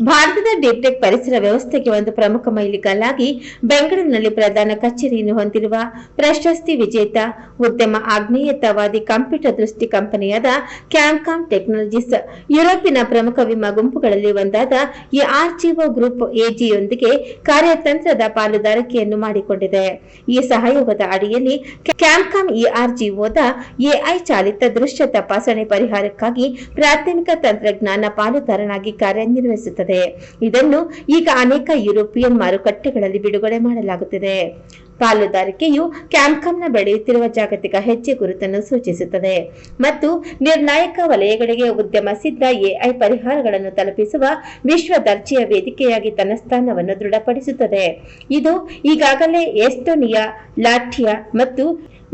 Barbie ಭಾರತದ deep tech ಪರಿಸರ ವ್ಯವಸ್ಥೆಗೆ ಒಂದು ಪ್ರಮುಖ ಮೈಲಿಗಲ್ಲಾಗಿ ಬೆಂಗಳೂರಿನಲ್ಲಿ ಪ್ರಧಾನ ಕಚೇರಿಯನ್ನು ಹೊಂದಿರುವ ಪ್ರಶಸ್ತಿ ವಿಜೇತ, ಉದ್ಯಮ ಆಗ್ನೇಯತಾವಾದಿ ಕಂಪ್ಯೂಟರ್ ದೃಷ್ಟಿ ಕಂಪನಿಯಾದ ಕ್ಯಾಂಕಾಮ್ ಟೆಕ್ನಾಲಜೀಸ್ ಯುರೋಪಿನ ಪ್ರಮುಖ ವಿಮಾ ಗುಂಪುಗಳಲ್ಲಿ ಒಂದಾದ ಈ ಆರ್ಜಿಒ ಗ್ರೂಪ್ ಎಜಿಯೊಂದಿಗೆ ಕಾರ್ಯತಂತ್ರದ ಪಾಲುದಾರಿಕೆಯನ್ನು ಮಾಡಿಕೊಂಡಿದೆ. ಈ ಸಹಯೋಗದ ಅಡಿಯಲ್ಲಿ ಕ್ಯಾಮ್ಕಾಮ್ ಇಆರ್ಜಿಒದ ಎಐ ಚಾಲಿತ ದೃಶ್ಯ ತಪಾಸಣೆ ಪರಿಹಾರಕ್ಕಾಗಿ ಪ್ರಾಥಮಿಕ ತಂತ್ರಜ್ಞಾನ ಪಾಲುದಾರನಾಗಿ ಕಾರ್ಯನಿರ್ವಹಿಸುತ್ತದೆ. ಇದನ್ನು ಈಗ ಅನೇಕ ಯುರೋಪಿಯನ್ ಮಾರುಕಟ್ಟೆಗಳಲ್ಲಿ ಬಿಡುಗಡೆ ಮಾಡಲಾಗುತ್ತಿದೆ. ಪಾಲುದಾರಿಕೆಯು ಕ್ಯಾಮ್ಕಾಮ್ನ ಬೆಳೆಯುತ್ತಿರುವ ಜಾಗತಿಕ ಹೆಜ್ಜೆ ಗುರುತನ್ನು ಸೂಚಿಸುತ್ತದೆ. ಮತ್ತು ನಿರ್ಣಾಯಕ ವಲಯಗಳಿಗೆ ಉದ್ಯಮ ಸಿದ್ಧ ಎಐ ಪರಿಹಾರಗಳನ್ನು ತಲುಪಿಸುವ ವಿಶ್ವ ದರ್ಜೆಯ ವೇದಿಕೆಯಾಗಿ ತನ್ನ ಸ್ಥಾನವನ್ನು ದೃಢಪಡಿಸುತ್ತದೆ. ಇದು ಈಗಾಗಲೇ ಎಸ್ಟೋನಿಯಾ ಲಾಠಿಯಾ ಮತ್ತು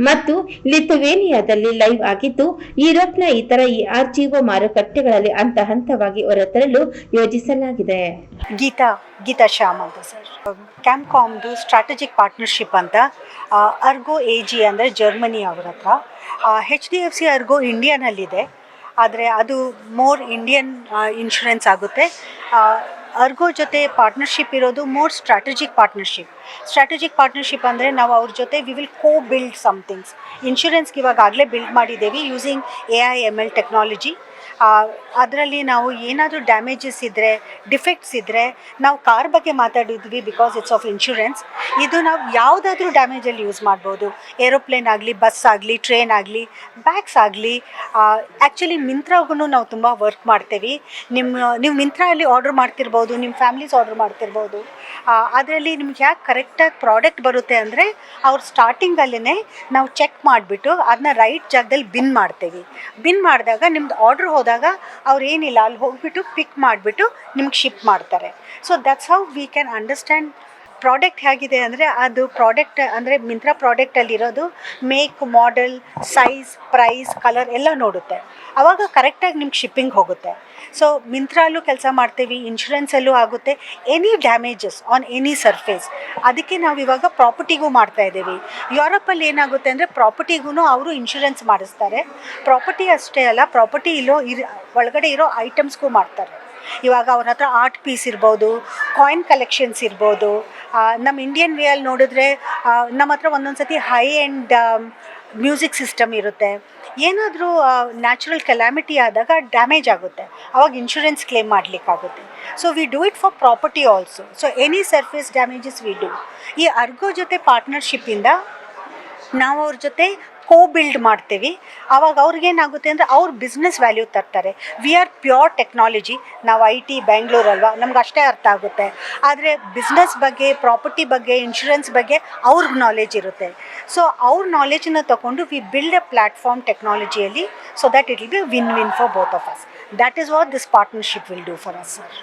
ಮತ್ತು ಲಿಥುವೇನಿಯಾದಲ್ಲಿ ಲೈವ್ ಆಗಿದ್ದು, ಯುರೋಪ್ನ ಇತರ ಆರ್ಜಿಒ ಮಾರುಕಟ್ಟೆಗಳಲ್ಲಿ ಹಂತ ಹಂತವಾಗಿ ಹೊರತರಲು ಯೋಜಿಸಲಾಗಿದೆ. ಗೀತಾ ಗೀತಾ ಶ್ಯಾಮ್ ಅಂತ ಸರ್. ಕ್ಯಾಂಪ್ಕಾಮ್ದು ಸ್ಟ್ರಾಟಜಿಕ್ ಪಾರ್ಟ್ನರ್ಶಿಪ್ ಅಂತ ಅರ್ಗೋ ಎ ಜಿ ಅಂದರೆ ಜರ್ಮನಿ ಅವರ ಹತ್ರ. H D F C Ergo ಇಂಡಿಯಾನಲ್ಲಿದೆ ಆದರೆ ಅದು ಮೋರ್ ಇಂಡಿಯನ್ ಇನ್ಶೂರೆನ್ಸ್ ಆಗುತ್ತೆ. ಅರ್ಗೋ ಜೊತೆ ಪಾರ್ಟ್ನರ್ಶಿಪ್ ಇರೋದು more strategic partnership strategic partnership ಅಂದರೆ ನಾವು ಅವ್ರ ಜೊತೆ we will co build somethings ಇನ್ಶೂರೆನ್ಸ್ಗೆ ಇವಾಗಾಗಲೇ ಬಿಲ್ಡ್ ಮಾಡಿದ್ದೇವೆ using A I M L technology ಅದರಲ್ಲಿ ನಾವು ಏನಾದರೂ ಡ್ಯಾಮೇಜಸ್ ಇದ್ದರೆ ಡಿಫೆಕ್ಟ್ಸ್ ಇದ್ದರೆ ನಾವು ಕಾರ್ ಬಗ್ಗೆ ಮಾತಾಡಿದ್ವಿ ಬಿಕಾಸ್ ಇಟ್ಸ್ ಆಫ್ ಇನ್ಶೂರೆನ್ಸ್ ಇದು ನಾವು ಯಾವುದಾದ್ರೂ ಡ್ಯಾಮೇಜಲ್ಲಿ ಯೂಸ್ ಮಾಡ್ಬೋದು. ಏರೋಪ್ಲೇನ್ ಆಗಲಿ ಬಸ್ ಆಗಲಿ ಟ್ರೈನ್ ಆಗಲಿ ಬ್ಯಾಗ್ಸ್ ಆಗಲಿ ಆ್ಯಕ್ಚುಲಿ ಮಿಂತ್ರಾಗೂ ನಾವು ತುಂಬ ವರ್ಕ್ ಮಾಡ್ತೇವೆ. ನಿಮ್ಮ ನೀವು ಮಿಂತ್ರಲ್ಲಿ ಆರ್ಡರ್ ಮಾಡ್ತಿರ್ಬೋದು ನಿಮ್ಮ ಫ್ಯಾಮ್ಲೀಸ್ ಆರ್ಡರ್ ಮಾಡ್ತಿರ್ಬೋದು. ಅದರಲ್ಲಿ ನಿಮ್ಗೆ ಯಾಕೆ ಕರೆಕ್ಟಾಗಿ ಪ್ರಾಡಕ್ಟ್ ಬರುತ್ತೆ ಅಂದರೆ ಅವ್ರ ಸ್ಟಾರ್ಟಿಂಗಲ್ಲೇ ನಾವು ಚೆಕ್ ಮಾಡಿಬಿಟ್ಟು ಅದನ್ನ ರೈಟ್ ಜಾಗದಲ್ಲಿ ಬಿನ್ ಮಾಡ್ತೇವೆ. ಬಿನ್ ಮಾಡಿದಾಗ ನಿಮ್ದು ಆರ್ಡ್ರ್ ಹೋದಾಗ ಅವ್ರು ಏನಿಲ್ಲ, ಅಲ್ಲಿ ಹೋಗ್ಬಿಟ್ಟು ಪಿಕ್ ಮಾಡಿಬಿಟ್ಟು ನಿಮ್ಗೆ ಶಿಪ್ ಮಾಡ್ತಾರೆ. So that's how we can understand product ಹೇಗಿದೆ ಅಂದರೆ ಅದು ಪ್ರಾಡಕ್ಟ್ ಅಂದರೆ Myntra ಪ್ರಾಡಕ್ಟಲ್ಲಿರೋದು make model size price colour ಎಲ್ಲ ನೋಡುತ್ತೆ. ಆವಾಗ ಕರೆಕ್ಟಾಗಿ ನಿಮ್ಗೆ ಶಿಪ್ಪಿಂಗ್ ಹೋಗುತ್ತೆ. ಸೊ ಮಿಂತ್ರಲ್ಲೂ ಕೆಲಸ ಮಾಡ್ತೀವಿ ಇನ್ಶೂರೆನ್ಸಲ್ಲೂ ಆಗುತ್ತೆ. Any damages on any surface ಅದಕ್ಕೆ ನಾವು ಇವಾಗ ಪ್ರಾಪರ್ಟಿಗೂ ಮಾಡ್ತಾ ಇದ್ದೀವಿ. ಯುರೋಪಲ್ಲಿ ಏನಾಗುತ್ತೆ ಅಂದರೆ ಪ್ರಾಪರ್ಟಿಗೂ ಅವರು ಇನ್ಶೂರೆನ್ಸ್ ಮಾಡಿಸ್ತಾರೆ. ಪ್ರಾಪರ್ಟಿ ಅಷ್ಟೇ ಅಲ್ಲ ಪ್ರಾಪರ್ಟಿ ಇಲ್ಲೋ ಇರ್ ಒಳಗಡೆ ಇರೋ ಐಟಮ್ಸ್ಗೂ ಮಾಡ್ತಾರೆ. ಇವಾಗ ಅವ್ರ ಹತ್ರ ಆರ್ಟ್ ಪೀಸ್ ಇರ್ಬೋದು ಕಾಯಿನ್ ಕಲೆಕ್ಷನ್ಸ್ ಇರ್ಬೋದು. ನಮ್ಮ ಇಂಡಿಯನ್ ವೇಯಲ್ಲಿ ನೋಡಿದ್ರೆ ನಮ್ಮ ಹತ್ರ ಒಂದೊಂದು ಸತಿ ಹೈ ಆ್ಯಂಡ್ ಮ್ಯೂಸಿಕ್ ಸಿಸ್ಟಮ್ ಇರುತ್ತೆ. ಏನಾದರೂ ನ್ಯಾಚುರಲ್ ಕೆಲಾಮಿಟಿ ಆದಾಗ ಡ್ಯಾಮೇಜ್ ಆಗುತ್ತೆ. ಅವಾಗ insurance claim ಮಾಡಲಿಕ್ಕಾಗುತ್ತೆ. So we do it for property also so any surface damages we do ಈ ಅರ್ಗೋ ಜೊತೆ ಪಾರ್ಟ್ನರ್ಶಿಪ್ಪಿಂದ ನಾವು ಅವ್ರ ಜೊತೆ ಕೋ ಬಿಲ್ಡ್ ಮಾಡ್ತೀವಿ ಆವಾಗ ಅವ್ರಿಗೇನಾಗುತ್ತೆ ಅಂದರೆ ಅವ್ರ ಬಿಸ್ನೆಸ್ ವ್ಯಾಲ್ಯೂ ತರ್ತಾರೆ. ವಿ ಆರ್ ಪ್ಯೂರ್ ಟೆಕ್ನಾಲಜಿ ನಾವು ಐ ಟಿ ಅಲ್ವಾ? ನಮ್ಗೆ ಅಷ್ಟೇ ಅರ್ಥ ಆಗುತ್ತೆ. ಆದರೆ ಬಿಸ್ನೆಸ್ ಬಗ್ಗೆ ಪ್ರಾಪರ್ಟಿ ಬಗ್ಗೆ ಇನ್ಶೂರೆನ್ಸ್ ಬಗ್ಗೆ ಅವ್ರಿಗೆ ನಾಲೆಜ್ ಇರುತ್ತೆ. ಸೊ ಅವ್ರ ನಾಲೆಜನ್ನ ತಗೊಂಡು we build a platform ಟೆಕ್ನಾಲಜಿಯಲ್ಲಿ so that it will be win win for both of us that is what this partnership will do for us sir